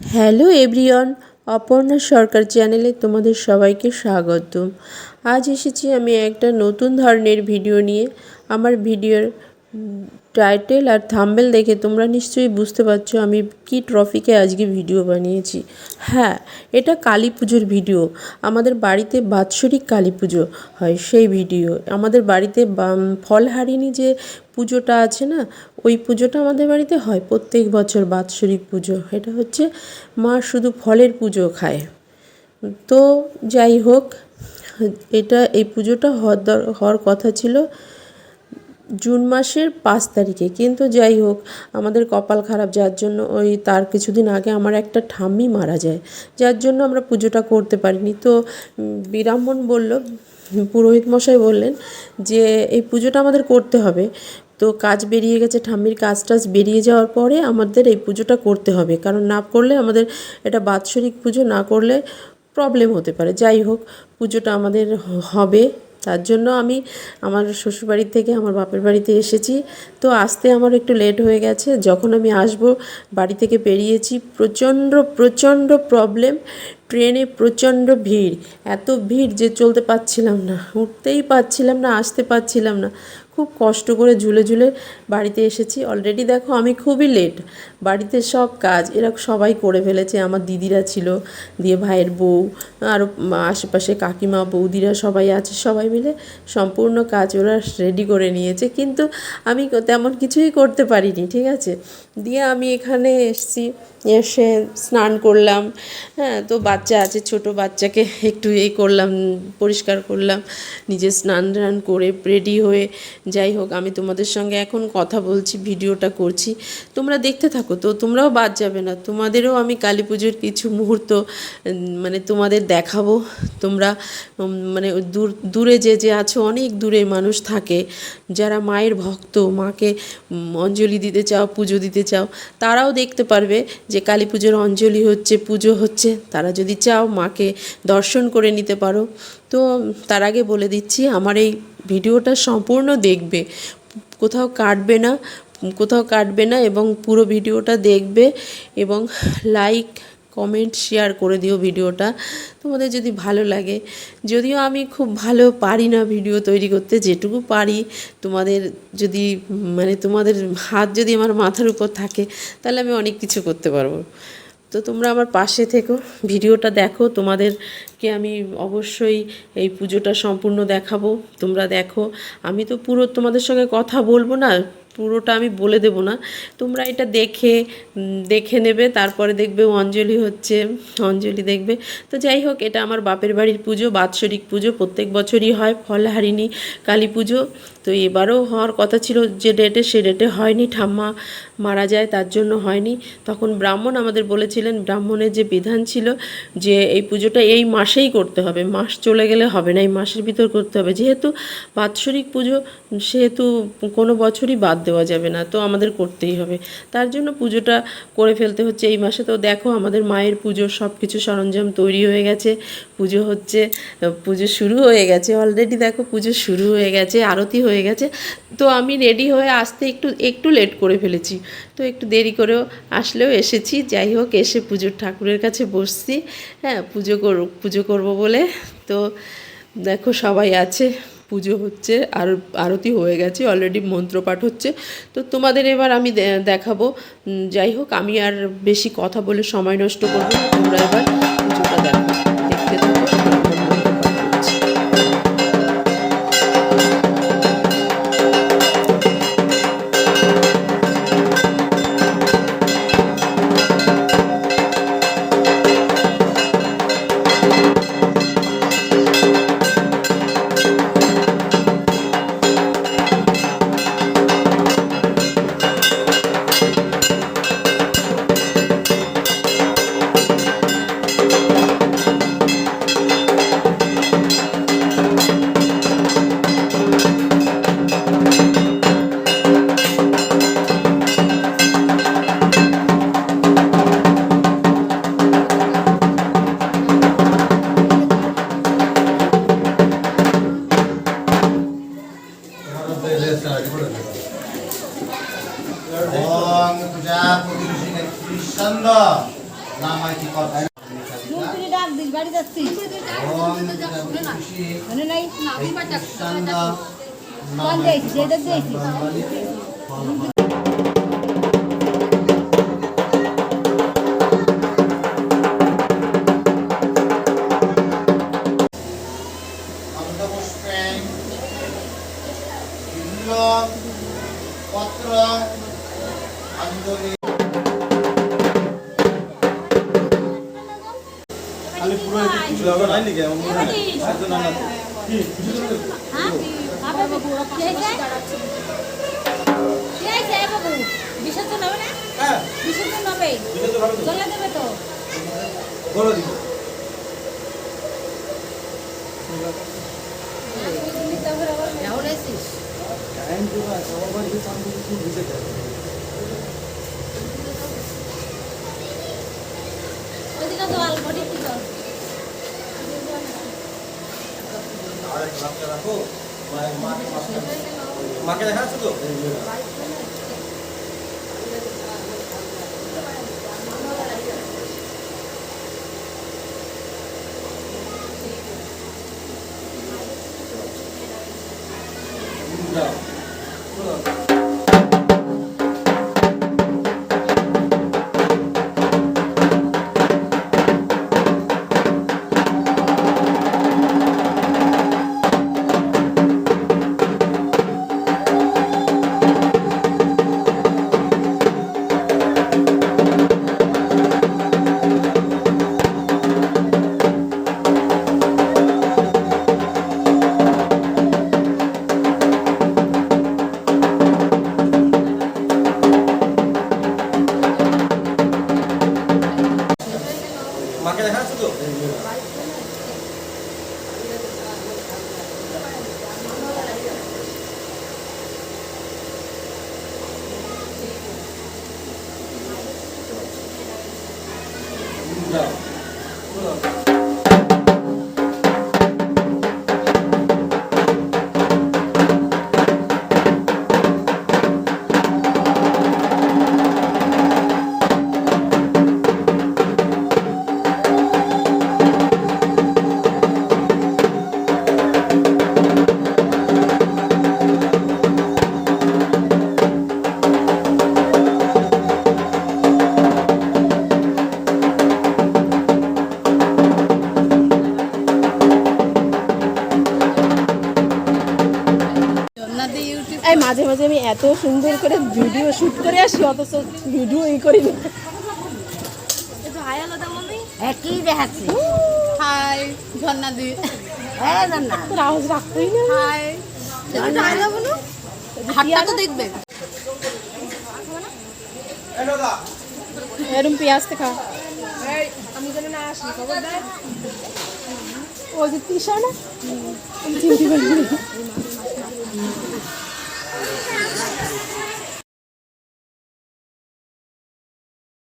Hello everyone, Aparna সরকার চ্যানেলে তোমাদের সবাইকে স্বাগত আজ এসেছি আমি একটা নতুন ধরনের ভিডিও নিয়ে। আমার ভিডিওর টাইটেল আর থাম্বেল দেখে তোমরা নিশ্চয়ই বুঝতে পারছ, আমি কি ট্রফিকে আজকে ভিডিও বানিয়েছি। হ্যাঁ এটা কালী পুজোর ভিডিও আমাদের বাড়িতে বাৎসরিক কালী পুজো হয় সেই ভিডিও আমাদের বাড়িতে ফলহারিণী যে পুজোটা আছে না, ওই পুজোটা আমাদের বাড়িতে হয় প্রত্যেক বছর বাৎসরিক পুজো। এটা হচ্ছে মা শুধু ফলের পুজো খায়। তো যাই হোক, এটা এই পুজোটা হওয়ার হওয়ার কথা ছিল। জুন মাসের পাঁচ তারিখে। কিন্তু যাই হোক, আমাদের কপাল খারাপ, যার জন্য ওই তার কিছুদিন আগে আমার একটা ঠাম্মি মারা যায়, যার জন্য আমরা পুজোটা করতে পারিনি। তো বিরামণ বলল, পুরোহিত মশাই বললেন যে, এই পুজোটা আমাদের করতে হবে। তো কাজ বেরিয়ে গেছে, ঠাম্মির কাজ টাজ বেরিয়ে যাওয়ার পরে আমাদের এই পুজোটা করতে হবে। কারণ না করলে আমাদের এটা বাৎসরিক পুজো, না করলে প্রবলেম হতে পারে। যাই হোক, পুজোটা আমাদের হবে। তার জন্য আমি আমার শ্বশুরবাড়ি থেকে আমার বাপের বাড়িতে এসেছি। তো আসতে আমার একটু লেট হয়ে গেছে। যখন আমি আসব, বাড়ি থেকে বেরিয়েছি, প্রচণ্ড প্রচণ্ড প্রবলেম ট্রেনে প্রচণ্ড ভিড়। এত ভিড় যে চলতে পারছিলাম না, উঠতেই পারছিলাম না, আসতে পারছিলাম না। খুব কষ্ট করে ঝুলে ঝুলে বাড়িতে এসেছি। অলরেডি দেখো আমি খুবই লেট বাড়িতে সব কাজ এরা সবাই করে ফেলেছে। আমার দিদিরা ছিল, দিয়ে ভাইয়ের বউ আরও আশেপাশে কাকিমা, বৌদিরা সবাই আছে। সবাই মিলে সম্পূর্ণ কাজ ওরা রেডি করে নিয়েছে। কিন্তু আমি তেমন কিছুই করতে পারিনি, ঠিক আছে? দিয়ে আমি এখানে এসেছি। এসে স্নান করলাম। হ্যাঁ তো বাচ্চা আছে, ছোট বাচ্চাকে একটু এই করলাম, পরিষ্কার করলাম। নিজে স্নান টান করে রেডি হয়ে যাই হোক, আমি তোমাদের সঙ্গে এখন কথা বলছি ভিডিওটা করছি। তোমরা দেখতে থাকো তো, তোমরাও বাদ যাবে না। তোমাদেরও আমি কালী পুজোর কিছু মুহূর্ত মানে তোমাদের দেখাবো। তোমরা মানে দূর, দূরে যে যে আছো, অনেক দূরে মানুষ থাকে। যারা মায়ের ভক্ত, মাকে অঞ্জলি দিতে চাও, পুজো দিতে চাও, তারাও দেখতে পারবে যে কালী পুজোর অঞ্জলি হচ্ছে, পুজো হচ্ছে, তারা যদি চাও মাকে দর্শন করে নিতে পারো। তো তার আগে বলে দিচ্ছি, আমার এই ভিডিওটা সম্পূর্ণ দেখবে। কোথাও কাটবে না, কোথাও কাটবে না এবং পুরো ভিডিওটা দেখবে এবং লাইক কমেন্ট শেয়ার করে দিও ভিডিওটা। তোমাদের যদি ভালো লাগে, যদিও আমি খুব ভালো পারি না ভিডিও তৈরি করতে, যেটুকু পারি, তোমাদের যদি মানে তোমাদের হাত যদি আমার মাথার উপর থাকে, তাহলে আমি অনেক কিছু করতে পারব। তো তোমরা আমার পাশে থেকো, ভিডিওটা দেখো, তোমাদেরকে আমি অবশ্যই এই পুজোটা সম্পূর্ণ দেখাবো, তোমরা দেখো। আমি তো পুরো তোমাদের সঙ্গে কথা বলব না পুরোটা আমি বলে দেব না। তোমরা এটা দেখে দেখে নেবে, তারপরে দেখবে অঞ্জলি হচ্ছে, অঞ্জলি দেখবে। তো যাই হোক, এটা আমার বাপের বাড়ির পুজো, বাৎসরিক পুজো, প্রত্যেক বছরই হয়, ফলহারিণী, কালী পুজো। তো এবারও হওয়ার কথা ছিল যে ডেটে সে ডেটে হয়নি ঠাম্মা। মারা যায়, তার জন্য হয়নি। তখন ব্রাহ্মণ আমাদের বলেছিলেন, ব্রাহ্মণের যে বিধান ছিল যে এই পুজোটা এই মাসেই করতে হবে, মাস চলে গেলে হবে না, এই মাসের ভিতর করতে হবে। যেহেতু বাৎসরিক পুজো, সেহেতু কোনো বছরই বাদ দেওয়া যাবে না, তো আমাদের করতেই হবে। তার জন্য পুজোটা করে ফেলতে হচ্ছে এই মাসে। তো দেখো, আমাদের মায়ের পুজো সব কিছু সরঞ্জাম তৈরি হয়ে গেছে, পুজো হচ্ছে, পুজো শুরু হয়ে গেছে। অলরেডি দেখো, পুজো শুরু হয়ে গেছে, আরতি হয়ে গেছে। তো আমি রেডি হয়ে আসতে একটু একটু লেট করে ফেলেছি। তো একটু দেরি করেও আসলেও এসেছি। যাই হোক, এসে পুজোর ঠাকুরের কাছে বসছি। হ্যাঁ পুজো কর, পুজো করব বলে। তো দেখো, সবাই আছে। পুজো হচ্ছে, আর, আরতি হয়ে গেছে অলরেডি মন্ত্রপাঠ হচ্ছে। তো তোমাদের এবার আমি দেখাবো। যাই হোক, আমি আর বেশি কথা বলে সময় নষ্ট করব তোমরা এবার পুজোটা দেখো। দিস বাড়ি যাচ্ছি মনে নাই। যেটা দিয়েছি। আমার মনে হয় হ্যাঁ বিসর্জন হবে না হ্যাঁ বিসর্জন হবে তো চলে দেবে তো বলো। দিদি এখন এসিস টাইম তো না সবার যে চান কিছু বুঝে যায় ওদিকে তো। আল কি তো আর এক গ্লাসটা রাখো মায়ের মাকে দেখা যাচ্ছে তো? যাও। চলো মাঝে মাঝে আমি এত সুন্দর করে ভিডিও শুট করে আসি অথচ ভিডিও ই করি না। একই দেখাচ্ছি। হাই ঝর্ণা দি হ্যাঁ না না তোর আওয়াজ রাখতেই না। হাই। ঝর্ণা। বলো। হাতটা তো দেখবে। এরম পেঁয়াজ খা। ও যে তৃষা না? চিনতে Thank you.